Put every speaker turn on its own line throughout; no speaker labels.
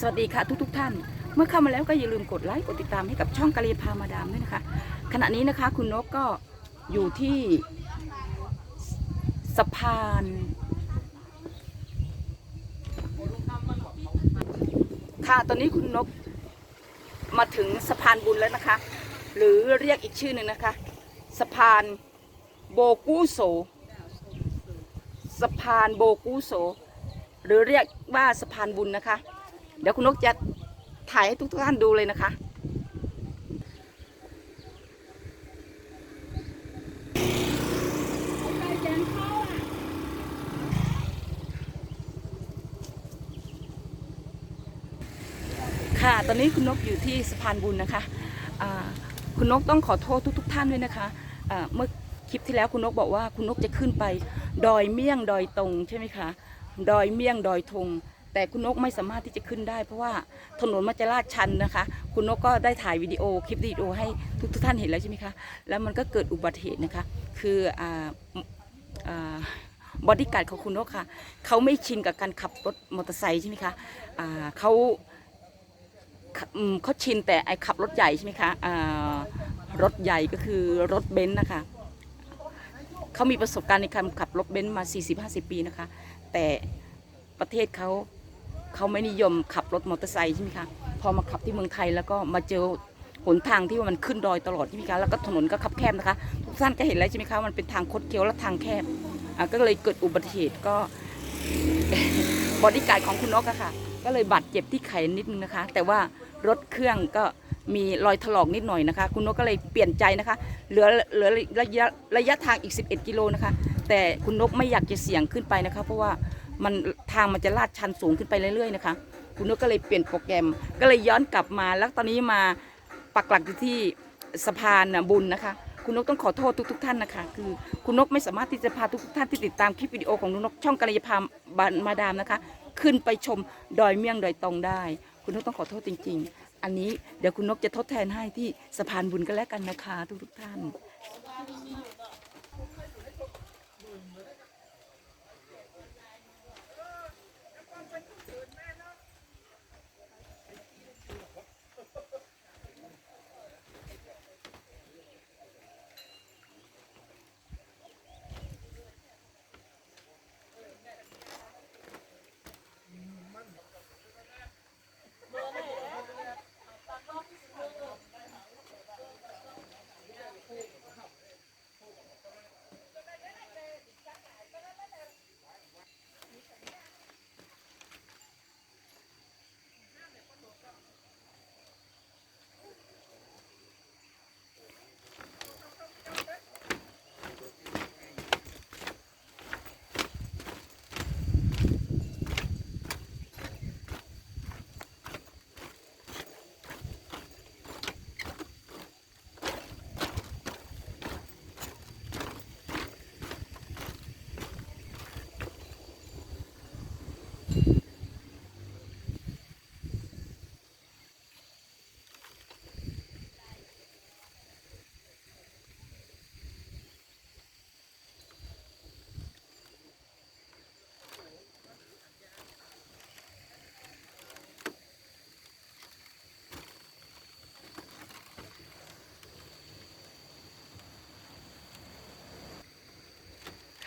สวัสดีค่ะทุกทุกๆท่าน เมื่อเข้ามาแล้วก็อย่าลืมกดไลค์กดติดตามให้กับช่องกะลีพามาดามด้วยนะคะ ขณะนี้นะคะคุณนกก็อยู่ที่สะพานค่ะตอนนี้คุณนกมาถึงสะพานบุญแล้วนะคะ หรือเรียกอีกชื่อหนึ่งนะคะ สะพานโบกูโซ สะพานโบกูโซ หรือเรียกว่าสะพานบุญนะคะ เดี๋ยวคุณนกจะถ่ายให้ทุกท่านดูเลยนะคะค่ะตอนนี้คุณนกอยู่ที่สะพานบุญนะคะคุณนกต้องขอโทษทุกๆท่านด้วยนะคะเมื่อคลิปที่แล้วคุณนกบอกว่าคุณนกจะขึ้นไป ดอยเมี่ยงดอยตรงใช่ไหมคะดอยเมี่ยงดอยธง แต่คุณนกไม่สามารถที่จะขึ้นได้ เพราะว่าถนนมันจะลาดชันนะคะ คุณนกก็ได้ถ่ายวิดีโอคลิปวิดีโอให้ทุกทุกท่านเห็นแล้วใช่ไหมคะ แล้วมันก็เกิดอุบัติเหตุนะคะ คืออ่าอ่าบอดี้การ์ดของคุณนกค่ะ เขาไม่ชินกับการขับรถมอเตอร์ไซค์ใช่ไหมคะอ่าเขาเขาชินแต่ไอขับรถใหญ่ใช่ไหมคะอ่ารถใหญ่ก็คือรถเบนซ์นะคะเขามีประสบการณ์ในการขับรถเบนซ์มา 40-50 ปีนะคะ แต่ประเทศเขา เขาไม่นิยมขับรถมอเตอร์ไซค์ใช่ไหมคะพอมาขับที่เมืองไทยแล้วก็มาเจอหนทางที่ว่ามันขึ้นดอยตลอดใช่ไหมคะแล้วก็ถนนก็คับแคบนะคะทุกท่านก็เห็นแล้วใช่ไหมคะมันเป็นทางคดเคี้ยวและทางแคบอะก็เลยเกิดอุบัติเหตุก็บอดี้การ์ดของคุณนกอะค่ะ ก็เลยบาดเจ็บที่ไขนิดนึงนะคะ แต่ว่ารถเครื่องก็มีรอยถลอกนิดหน่อยนะคะ คุณนกก็เลยเปลี่ยนใจนะคะ เหลือเหลือระยะระยะทางอีก 11 กิโลนะคะ แต่คุณนกไม่อยากจะเสี่ยงขึ้นไปนะคะ เพราะว่า มันทางมันจะลาดชันสูงขึ้นไปเรื่อยๆนะคะ คุณนกก็เลยเปลี่ยนโปรแกรม ก็เลยย้อนกลับมาแล้วตอนนี้มาปักหลักอยู่ที่สะพานบุญนะคะ คุณนกต้องขอโทษทุกๆท่านนะคะ คือคุณนกไม่สามารถที่จะพาทุกๆท่านที่ติดตามคลิปวิดีโอของคุณนกช่องกัลยาพามาดามนะคะ ขึ้นไปชมดอยเมี่ยงดอยตองได้ คุณนกต้องขอโทษจริง ๆ อันนี้เดี๋ยวคุณนกจะทดแทนให้ที่สะพานบุญกันแล้วกันนะคะ ทุกๆท่าน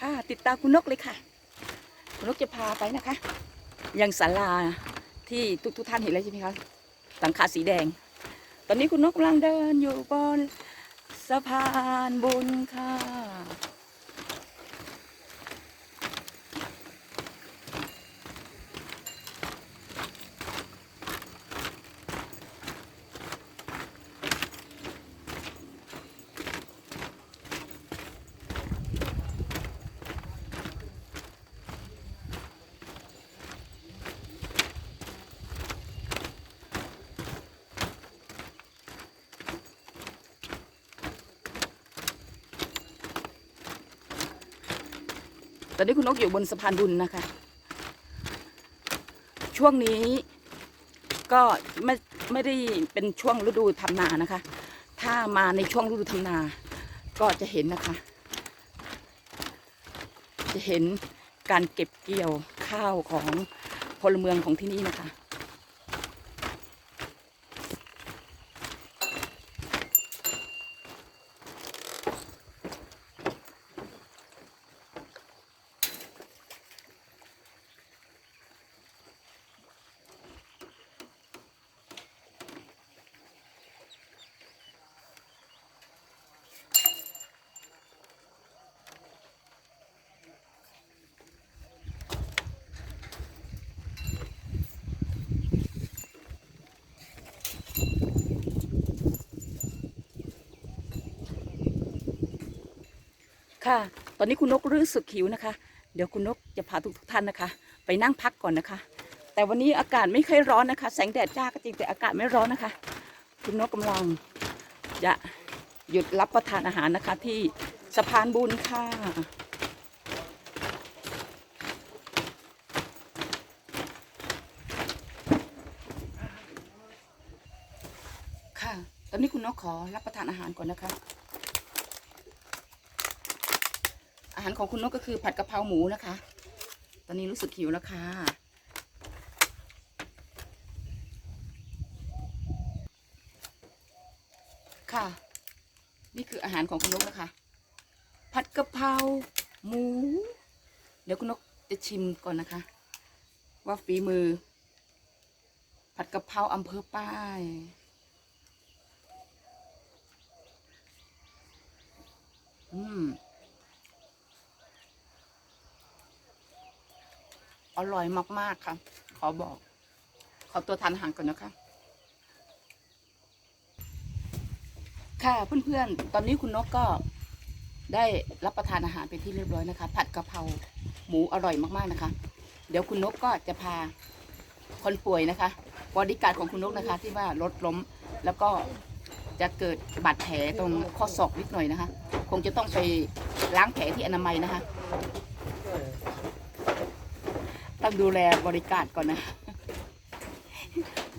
ค่ะติดตามคุณนกเลยค่ะ คุณนกจะพาไปนะคะ ยังศาลาที่ทุกทุกท่านเห็นแล้วใช่ไหมคะหลังคาสีแดง ตอนนี้คุณนกกำลังเดินอยู่บนสะพานบุญค่ะ ตอนนี้คุณนกอยู่บนสะพานบุญนะคะ ช่วงนี้ก็ไม่ไม่ได้เป็นช่วงฤดูทำนานะคะ ถ้ามาในช่วงฤดูทำนา ก็จะเห็นนะคะ จะเห็นการเก็บเกี่ยวข้าวของพลเมืองของที่นี่นะคะ ค่ะ ตอนนี้คุณนกรู้สึกหิวนะคะ เดี๋ยวคุณนกจะพาทุกๆท่านนะคะ ไปนั่งพักก่อนนะคะ แต่วันนี้อากาศไม่ค่อยร้อนนะคะ แสงแดดจ้าก็จริงแต่อากาศไม่ร้อนนะคะ คุณนกกำลังจะหยุดรับประทานอาหารนะคะ ที่สะพานบุญค่ะค่ะ ตอนนี้คุณนกขอรับประทานอาหารก่อนนะคะ อาหารของคุณนกก็คือผัดกะเพราหมูนะคะ ตอนนี้รู้สึกหิวแล้วค่ะ ค่ะ นี่คืออาหารของคุณนกนะคะ ผัดกะเพราหมู เดี๋ยวคุณนกจะชิมก่อนนะคะ ว่าฝีมือ ผัดกะเพราอำเภอป้ายอืม อร่อยมากๆค่ะ ขอบอก ขอตัวทานอาหารก่อนนะคะ ค่ะเพื่อนๆ ตอนนี้คุณนกก็ได้รับประทานอาหารเป็นที่เรียบร้อยนะคะ ผัดกะเพราหมูอร่อยมากๆนะคะ เดี๋ยวคุณนกก็จะพาคนป่วยนะคะบอดี้การ์ดของคุณนกนะคะ ที่ว่ารถล้มแล้วก็จะเกิดบาดแผลตรงข้อศอกนิดหน่อยนะคะ คงจะต้องไปล้างแผลที่อนามัยนะคะ ต้องดูแลบริการก่อนนะ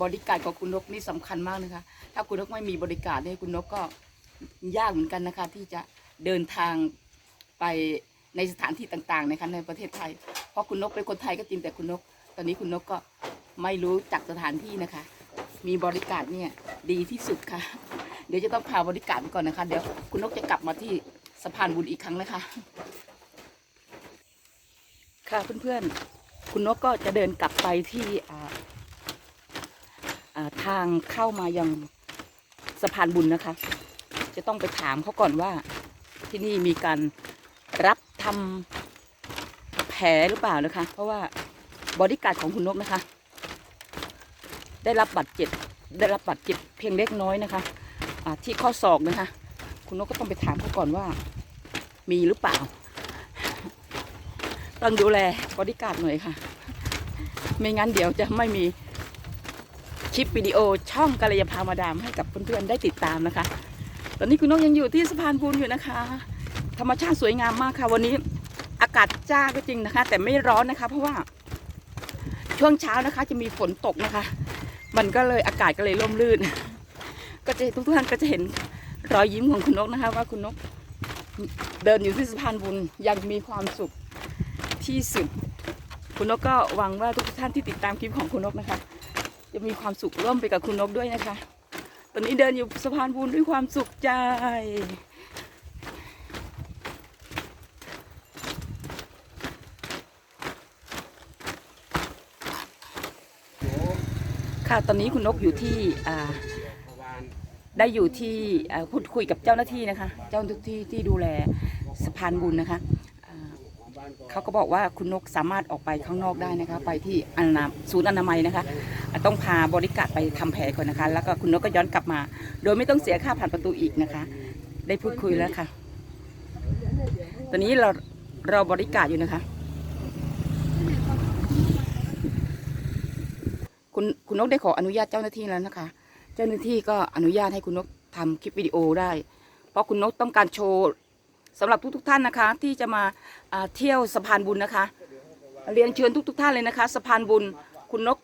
บริการของคุณนกนี่สำคัญมากนะคะ ถ้าคุณนกไม่มีบริการเนี่ยคุณนกก็ยากเหมือนกันนะคะ ที่จะเดินทางไปในสถานที่ต่างๆนะคะในประเทศไทย เพราะคุณนกเป็นคนไทยก็จริงแต่คุณนก ตอนนี้คุณนกก็ไม่รู้จักสถานที่นะคะ มีบริการเนี่ยดีที่สุดค่ะ เดี๋ยวจะต้องพาบริการไปก่อนนะคะ เดี๋ยวคุณนกจะกลับมาที่สะพานบุญอีกครั้งนะคะ ค่ะเพื่อนๆ คุณนกก็จะเดินกลับไปที่ทางเข้ามายังสะพานบุญนะคะ จะต้องไปถามเขาก่อนว่าที่นี่มีการรับทำแผลหรือเปล่านะคะ เพราะว่าบอดี้การ์ดของคุณนกนะคะ ได้รับบาดเจ็บได้รับบาดเจ็บเพียงเล็กน้อยนะคะที่ข้อศอกนะคะ คุณนกก็ต้องไปถามเขาก่อนว่า มีหรือเปล่า ต้องดูแลบริการดหน่อยค่ะ ไม่งั้นเดี๋ยวจะไม่มีคลิปวิดีโอช่องกาลยาพามาดามให้กับเพื่อนๆได้ติดตามนะคะ ตอนนี้คุณนกยังอยู่ที่สะพานบุญอยู่นะคะ ธรรมชาติสวยงามมากค่ะ วันนี้อากาศจ้าก็จริงนะคะ แต่ไม่ร้อนนะคะ เพราะว่าช่วงเช้านะคะ จะมีฝนตกนะคะ มันก็เลยอากาศก็เลยร่มรื่น ก็จะทุกท่านก็จะเห็นรอยยิ้มของคุณนกนะคะ ว่าคุณนกเดินอยู่ที่สะพานบุญยังมีความสุข ที่สุด คุณนกก็หวังว่าทุกท่านที่ติดตามคลิปของคุณนกนะคะ จะมีความสุขร่วมไปกับคุณนกด้วยนะคะ ตอนนี้เดินอยู่สะพานบุญด้วยความสุขใจค่ะตอนนี้คุณนกอยู่ที่ได้อยู่ที่พูดคุยกับเจ้าหน้าที่นะคะ เจ้าหน้าที่ที่ดูแลสะพานบุญนะคะ เขาก็บอกว่าคุณนกสามารถออกไปข้างนอกได้นะคะ ไปที่อนาศูนย์อนามัยนะคะ ต้องพาบริการไปทำแผลก่อนนะคะ แล้วก็คุณนกก็ย้อนกลับมา โดยไม่ต้องเสียค่าผ่านประตูอีกนะคะ ได้พูดคุยแล้วค่ะ ตอนนี้เราเราบริการอยู่นะคะ คุณคุณนกได้ขออนุญาตเจ้าหน้าที่แล้วนะคะ เจ้าหน้าที่ก็อนุญาตให้คุณนกทำคลิปวิดีโอได้ เพราะคุณนกต้องการโชว์ สำหรับทุกๆท่านนะคะ ที่จะมาเที่ยวสะพานบุญนะคะ เรียนเชิญทุก ๆ ท่านเลยนะคะสะพานบุญคุณนก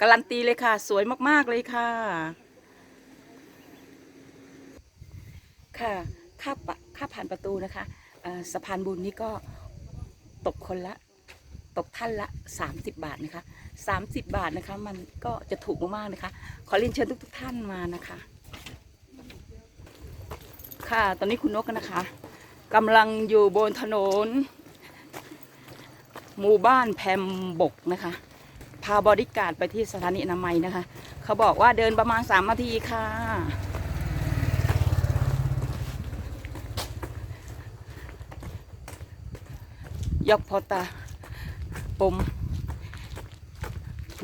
การันตีเลยค่ะ สวยมากๆเลยค่ะ ค่ะค่าค่าผ่านประตูนะคะสะพานบุญนี่ก็ตกคนละตกท่านละ 30 บาทนะคะ 30 บาทนะคะ มันก็จะถูกมากๆนะคะ ขอเรียนเชิญทุกๆท่านมานะคะ ค่ะ ตอนนี้คุณนกนะคะ กำลังอยู่บนถนน หมู่บ้านแพมบกนะคะ พาบริการไปที่สถานีอนามัยนะคะ เขาบอกว่าเดินประมาณสามนาทีค่ะ ยกพอตาปม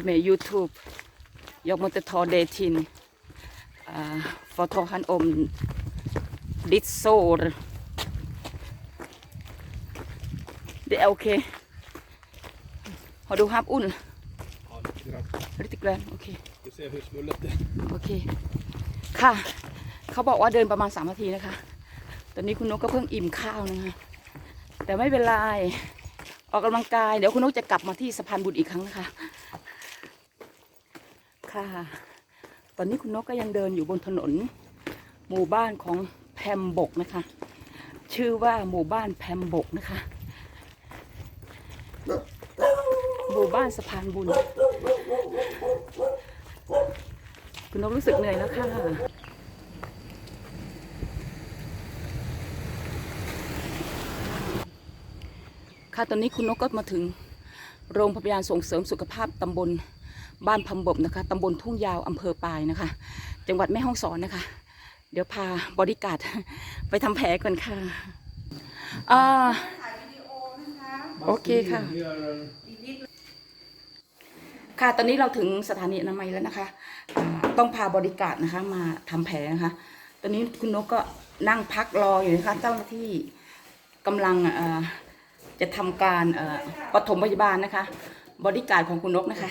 เมยูทูบยกมอเตอร์ทอเดทินอ่าฟอโทฮันอมดิสโซร Det är okej. Har du haft ull?
Ja, lite grann.
Lite grann, okej.
Du ser hur svullet det är.
โอเคค่ะ เขาบอกว่าเดินประมาณสามนาทีนะคะ ตอนนี้คุณนกก็เพิ่งอิ่มข้าวนะคะ แต่ไม่เป็นไร ออกกำลังกาย เดี๋ยวคุณนกจะกลับมาที่สะพานบุญอีกครั้งนะคะ ค่ะ ตอนนี้คุณนกก็ยังเดินอยู่บนถนน หมู่บ้านของแพมบกนะคะ ชื่อว่าหมู่บ้านแพมบกนะคะ หมู่บ้านสะพานบุญ คุณนกรู้สึกเหนื่อยแล้วค่ะค่ะตอนนี้คุณนกก็มาถึงโรงพยาบาลส่งเสริมสุขภาพตำบลบ้านพำบกนะคะตำบลทุ่งยาวอำเภอปายนะคะ จังหวัดแม่ฮ่องสอนนะคะ เดี๋ยวพาบริการดไปทำแผลก่อนค่ะอ่าโอเคค่ะ ค่ะ ตอนนี้เราถึงสถานีอนามัยแล้วนะคะ ต้องพาบริการนะคะ มาทำแผลนะคะ ตอนนี้คุณนกก็นั่งพักรออยู่นะคะ เจ้าหน้าที่กำลังจะทำการปฐมพยาบาลนะคะ บริการของคุณนกนะคะ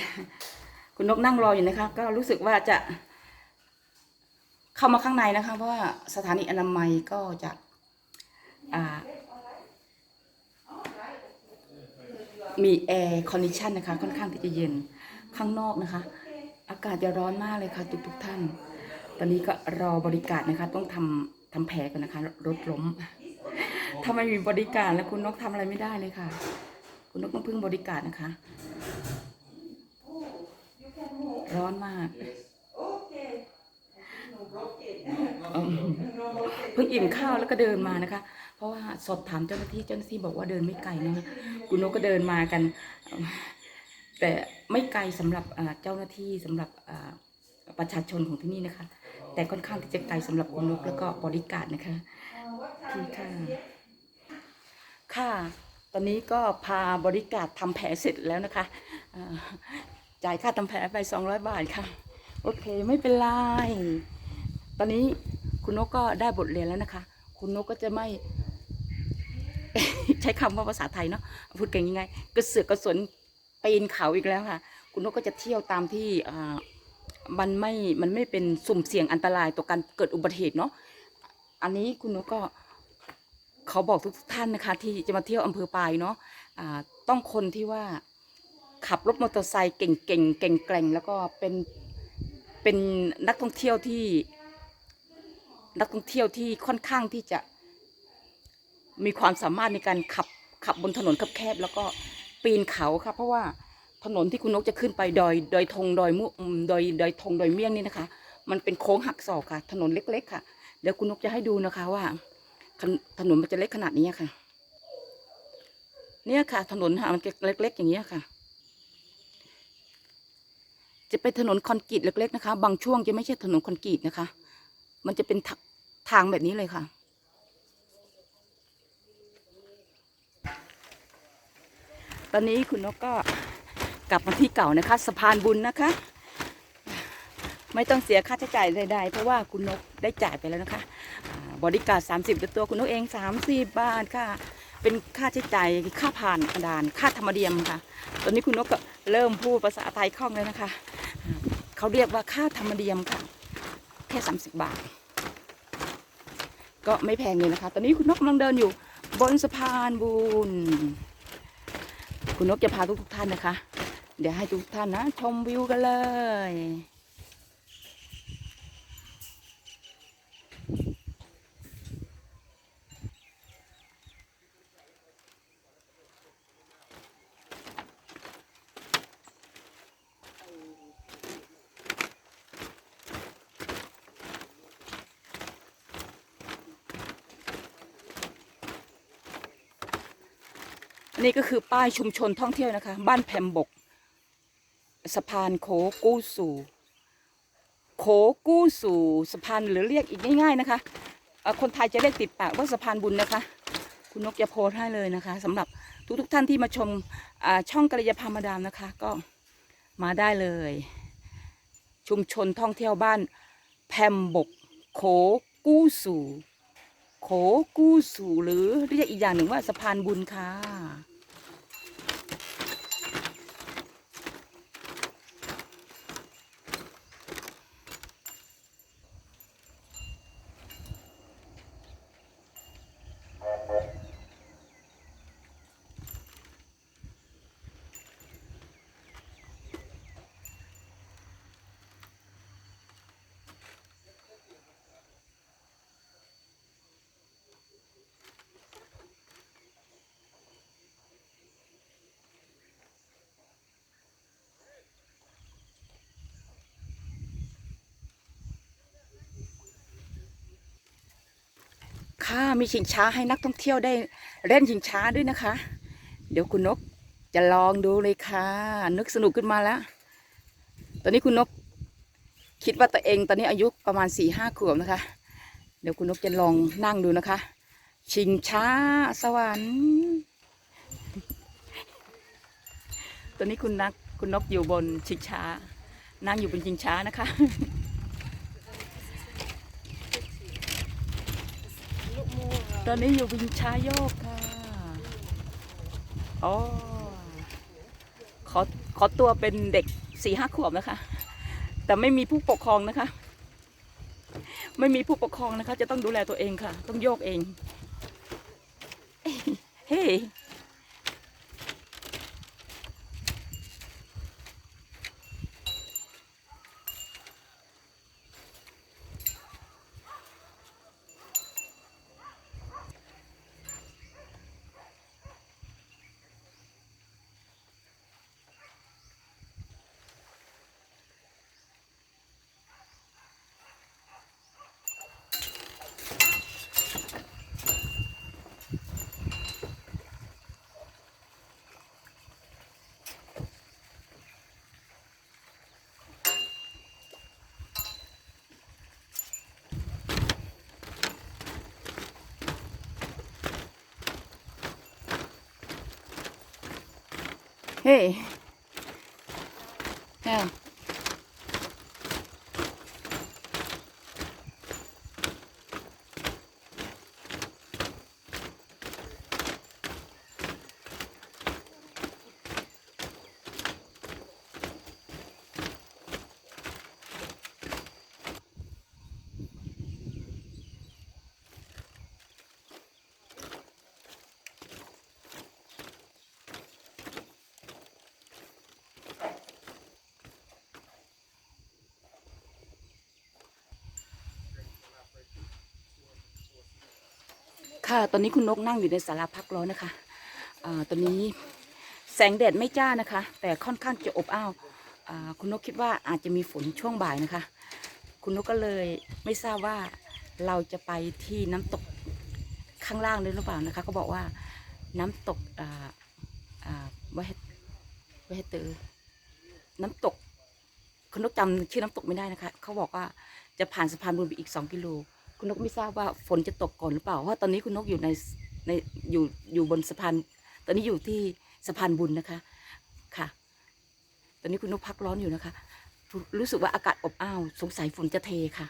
คุณนกนั่งรออยู่นะคะ ก็รู้สึกว่าจะ เข้ามาข้างในนะคะ เพราะว่าสถานีอนามัยก็จะมีแอร์คอนดิชันนะคะ ค่อนข้างที่จะเย็น ข้างนอกนะคะ อากาศจะร้อนมากเลยค่ะทุกทุกท่าน ตอนนี้ก็รอบริการนะคะ ต้องทำทำแผลกันนะคะ รถล้ม ถ้าไม่มีบริการแล้วคุณนกทำอะไรไม่ได้เลยค่ะ คุณนกต้องพึ่งบริการนะคะ ร้อนมากเพิ่งอิ่มข้าวแล้วก็เดินมานะคะ เพราะว่าสอบถามเจ้าหน้าที่เจ้าหน้าที่บอกว่าเดินไม่ไกลนะคะคุณนกก็เดินมากันอ แต่ไม่ไกลสำหรับเจ้าหน้าที่สำหรับประชาชนของที่นี่นะคะ แต่ค่อนข้างที่จะไกลสำหรับคุณนกแล้วก็บริการนะคะที่ค่ะค่ะตอนนี้ก็พาบริการดทำแผลเสร็จแล้วนะคะจ่ายค่าทำแผลไปสองร้อยบาทค่ะ โอเคไม่เป็นไร ตอนนี้คุณนกก็ได้บทเรียนแล้วนะคะ คุณนกก็จะไม่ ใช้คำว่าภาษาไทยเนาะพูดกันยังไงกระเสือกกระสน ปีนเขาอีกแล้วค่ะ คุณนกก็จะเที่ยวตามที่มันไม่ มันไม่เป็นสุ่มเสี่ยงอันตรายต่อการเกิดอุบัติเหตุเนาะ อันนี้คุณนกก็เขาบอกทุกท่านนะคะ ที่จะมาเที่ยวอำเภอปายเนาะอ่าต้องคนที่ว่าขับรถมอเตอร์ไซค์เก่งๆเก่งเก่งแกร่งแล้วก็เป็นเป็นนักท่องเที่ยวที่ นักท่องเที่ยวที่ค่อนข้างที่จะมีความสามารถในการขับขับบนถนนแคบๆแล้วก็ ปีนเขาค่ะ เพราะว่าถนนที่คุณนกจะขึ้นไปดอยดอยทงดอยมุมดอยดอยทงดอยเมี่ยงนี่นะคะ มันเป็นโค้งหักศอกค่ะ ถนนเล็ก ๆ ค่ะ เดี๋ยวคุณนกจะให้ดูนะคะว่า ถนนมันจะเล็กขนาดนี้ค่ะ เนี่ยค่ะ ถนนค่ะมันเล็ก ๆ อย่างนี้ค่ะ จะเป็นถนนคอนกรีตเล็ก ๆ นะคะ บางช่วงจะไม่ใช่ถนนคอนกรีตนะคะ มันจะเป็นทางแบบนี้เลยค่ะ ตอนนี้คุณนกก็กลับมาที่เก่านะคะสะพานบุญนะคะ ไม่ต้องเสียค่าใช้จ่ายใดๆเพราะว่าคุณนกได้จ่ายไปแล้วนะคะบริการ 30ตัวคุณนกเอง30บาทค่ะ เป็นค่าใช้จ่ายค่าผ่านกระดานค่าธรรมเดียมค่ะ ตอนนี้คุณนกก็เริ่มพูดภาษาไทยคล่องเลยนะคะ เขาเรียกว่าค่าธรรมเดียมค่ะแค่30 บาท ก็ไม่แพงเลยนะคะ ตอนนี้คุณนกกำลังเดินอยู่บนสะพานบุญ คุณนกจะพาทุกทุกท่านนะคะ เดี๋ยวให้ทุกท่านนะ ชมวิวกันเลย นนี้ก็คือป้ายชุมชนท่องเที่ยวนะคะ บ้านแพมบก สะพานโคกู้สู่โคกู้สู่สะพานหรือเรียกอีกง่าย ๆนะคะ คนไทยจะเรียกติดปากว่าสะพานบุญนะคะ คุณนกจะโพสให้เลยนะคะสำหรับทุกๆท่านที่มาชมช่องกระยาพามาดามนะคะ ก็มาได้เลย ชุมชนท่องเที่ยวบ้าน แพมบกโคกู้สู่โขกู้สู่หรือเรียกอีกอย่างหนึ่งว่าสะพานบุญค่ะ ค่ะมีชิงช้าให้นักท่องเที่ยวได้เล่นชิงช้าด้วยนะคะ เดี๋ยวคุณนกจะลองดูเลยค่ะ นึกสนุกขึ้นมาแล้ว ตอนนี้คุณนกคิดว่าตัวเองตอนนี้อายุประมาณสี่ห้าขวบนะคะ เดี๋ยวคุณนกจะลองนั่งดูนะคะ ชิงช้าสวรรค์ตอนนี้คุณนักคุณนกอยู่บนชิงช้า นั่งอยู่บนชิงช้านะคะ ตอนนี้อยู่บนช้าโยกค่ะอ๋อขอขอตัวเป็นเด็กสี่ห้าขวบนะคะ แต่ไม่มีผู้ปกครองนะคะ ไม่มีผู้ปกครองนะคะ จะต้องดูแลตัวเองค่ะ ต้องโยกเอง เฮ้ เฮ้เค่ะ ตอนนี้คุณนกนั่งอยู่ในศาลาพักร้อนนะคะอ่าตอนนี้แสงแดดไม่จ้านะคะ แต่ค่อนข้างจะอบอ้าวอ่าคุณนกคิดว่าอาจจะมีฝนช่วงบ่ายนะคะ คุณนกก็เลยไม่ทราบว่าเราจะไปที่น้ำตกข้างล่างด้วยหรือเปล่านะคะเขาบอกว่าน้ำตกอ่าอ่าวัดวัดเตอน้ำตกคุณนกจำชื่อน้ำตกไม่ได้นะคะ เขาบอกว่าจะผ่านสะพานบุญไปอีกสองกิโล คุณนกไม่ทราบว่าฝนจะตกก่อนหรือเปล่า เพราะตอนนี้คุณนกอยู่ในในอยู่อยู่บนสะพาน ตอนนี้อยู่ที่สะพานบุญนะคะ ค่ะ ตอนนี้คุณนกพักร้อนอยู่นะคะ รู้รู้สึกว่าอากาศอบอ้าว สงสัยฝนจะเทค่ะ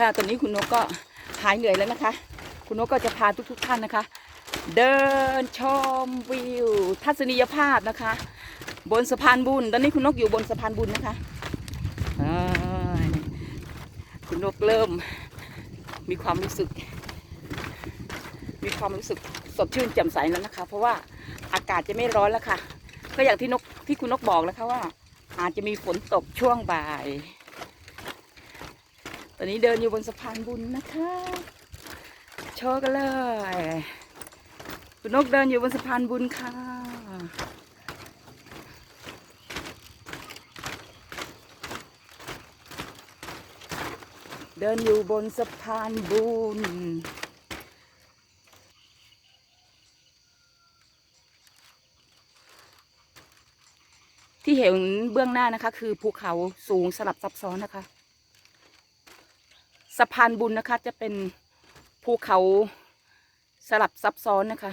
ค่ะ ตอนนี้คุณนกก็หายเหนื่อยแล้วนะคะ คุณนกก็จะพาทุกๆท่านนะคะ เดินชมวิว ทัศนียภาพนะคะ บนสะพานบุญ ตอนนี้คุณนกอยู่บนสะพานบุญนะคะคุณนกเริ่มมีความรู้สึก มีความรู้สึกสดชื่นแจ่มใสแล้วนะคะ เพราะว่าอากาศจะไม่ร้อนแล้วค่ะ ก็อย่างที่นกที่คุณนกบอกแล้วค่ะว่า อาจจะมีฝนตกช่วงบ่าย ตอนนี้เดินอยู่บนสะพานบุญนะคะ โชว์กันเลยคุณนกเดินอยู่บนสะพานบุญค่ะ เดินอยู่บนสะพานบุญที่เห็นเบื้องหน้านะคะ คือภูเขาสูงสลับซับซ้อนนะคะ สะพานบุญนะคะ จะเป็นภูเขาสลับซับซ้อนนะคะ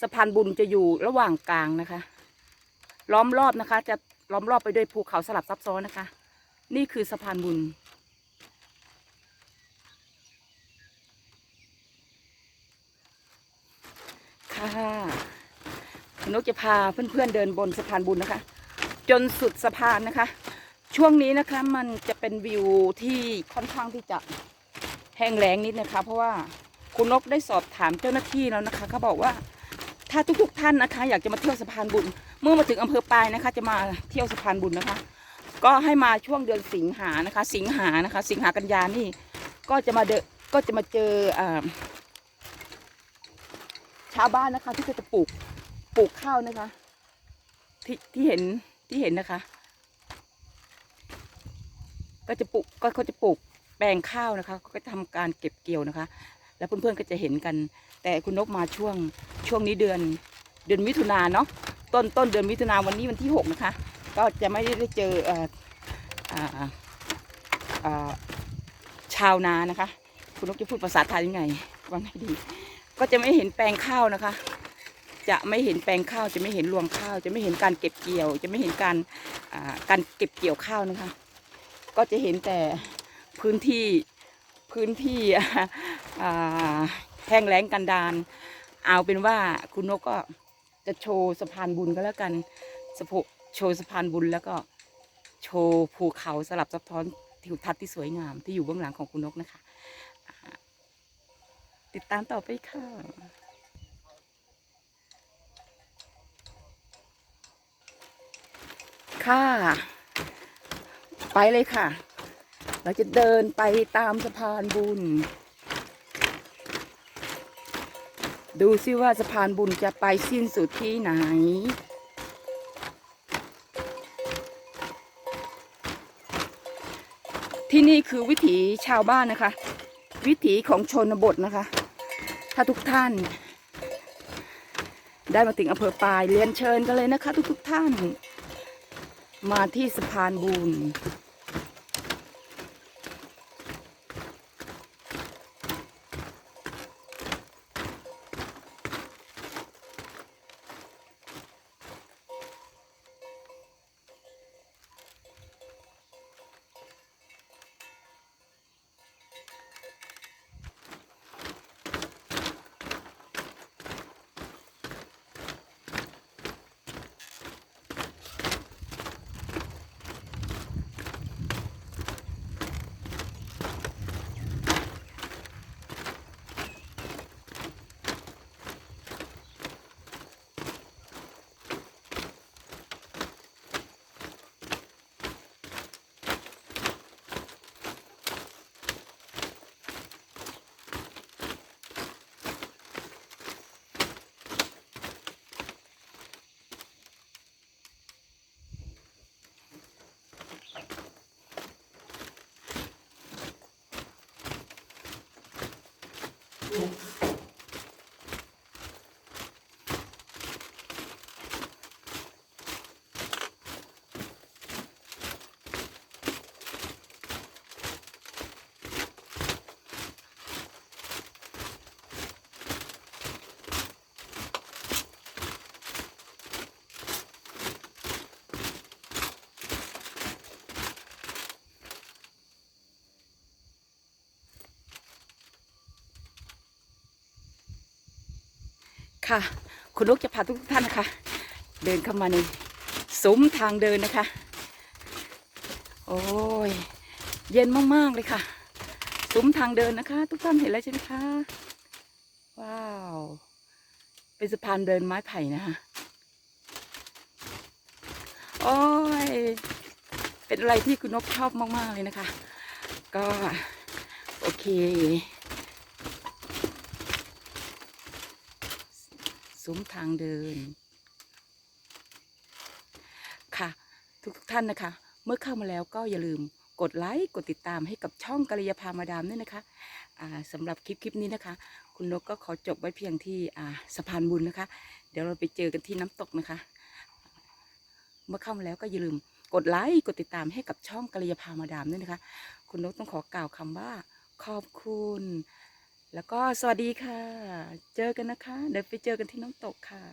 สะพานบุญจะอยู่ระหว่างกลางนะคะ ล้อมรอบนะคะ จะล้อมรอบไปด้วยภูเขาสลับซับซ้อนนะคะ นี่คือสะพานบุญค่ะนกจะพาเพื่อนๆเดินบนสะพานบุญนะคะ จนสุดสะพานนะคะ ช่วงนี้นะคะมันจะเป็นวิวที่ค่อนข้างที่จะแห้งแล้งนิดนะคะ เพราะว่าคุณนกได้สอบถามเจ้าหน้าที่แล้วนะคะเขาบอกว่าถ้าทุกๆท่านนะคะ อยากจะมาเที่ยวสะพานบุญ เมื่อมาถึงอำเภอปายนะคะ จะมาเที่ยวสะพานบุญนะคะ ก็ให้มาช่วงเดือนสิงหานะคะ สิงหานะคะ สิงหากันยานี่ ก็จะมาเดก็จะมาเจอชาวบ้านนะคะ ที่จะปลูกปลูกข้าวนะคะ ที่ที่เห็นที่เห็นนะคะ ก็จะปลูกก็เขาจะปลูกแปลงข้าวนะคะก็จะทำการเก็บเกี่ยวนะคะ แล้วเพื่อนๆก็จะเห็นกัน แต่คุณนกมาช่วงช่วงนี้เดือนเดือนมิถุนาเนาะต้นต้นเดือนมิถุนาวันนี้วันที่หกนะคะก็จะไม่ได้เจอเอ่ออ่าอ่าชาวนานะคะ คุณนกจะพูดภาษาไทยยังไงว่าไงดี ก็จะไม่เห็นแปลงข้าวนะคะ จะไม่เห็นแปลงข้าว จะไม่เห็นรวงข้าว จะไม่เห็นการเก็บเกี่ยว จะไม่เห็นการการเก็บเกี่ยวข้าวนะคะ ก็จะเห็นแต่พื้นที่พื้นที่แห้งแล้งกันดานเอาเป็นว่าคุณนกก็จะโชว์สะพานบุญก็แล้วกันสะโพโชว์สะพานบุญแล้วก็โชว์ภูเขาสลับซับซ้อนทิวทัศน์ที่สวยงามที่อยู่เบื้องหลังของคุณนกนะคะ ติดตามต่อไปค่ะค่ะ ไปเลยค่ะ เราจะเดินไปตามสะพานบุญ ดูซิว่าสะพานบุญจะไปสิ้นสุดที่ไหน ที่นี่คือวิถีชาวบ้านนะคะ วิถีของชนบทนะคะ ถ้าทุกท่านได้มาถึงอำเภอปายเรียนเชิญกันเลยนะคะ ทุกๆท่าน มาที่สะพานบุญ Oops. ค่ะ คุณลูกจะพาทุกท่านนะคะ เดินเข้ามาในซุ้มทางเดินนะคะ โอ้ย เย็นมาก ๆ เลยค่ะ ซุ้มทางเดินนะคะ ทุกท่านเห็นแล้วใช่ไหมคะ ว้าว เป็นสะพานเดินไม้ไผ่นะคะ โอ้ย เป็นอะไรที่คุณนกชอบมาก ๆ เลยนะคะ ก็ โอเค ซุ้มทางเดิน ค่ะทุกท่านนะคะ เมื่อเข้ามาแล้วก็อย่าลืมกดไลค์กดติดตามให้กับช่องกัลยาพามาดามด้วยนะคะสำหรับคลิปคลิปนี้นะคะ คุณนกก็ขอจบไว้เพียงที่สะพานบุญนะคะ เดี๋ยวเราไปเจอกันที่น้ำตกนะคะ เมื่อเข้ามาแล้วก็อย่าลืมกดไลค์กดติดตามให้กับช่องกัลยาพามาดามด้วยนะคะ คุณนกต้องขอกล่าวคำว่าขอบคุณ แล้วก็สวัสดีค่ะ เจอกันนะคะ เดี๋ยวไปเจอกันที่น้ำตกค่ะ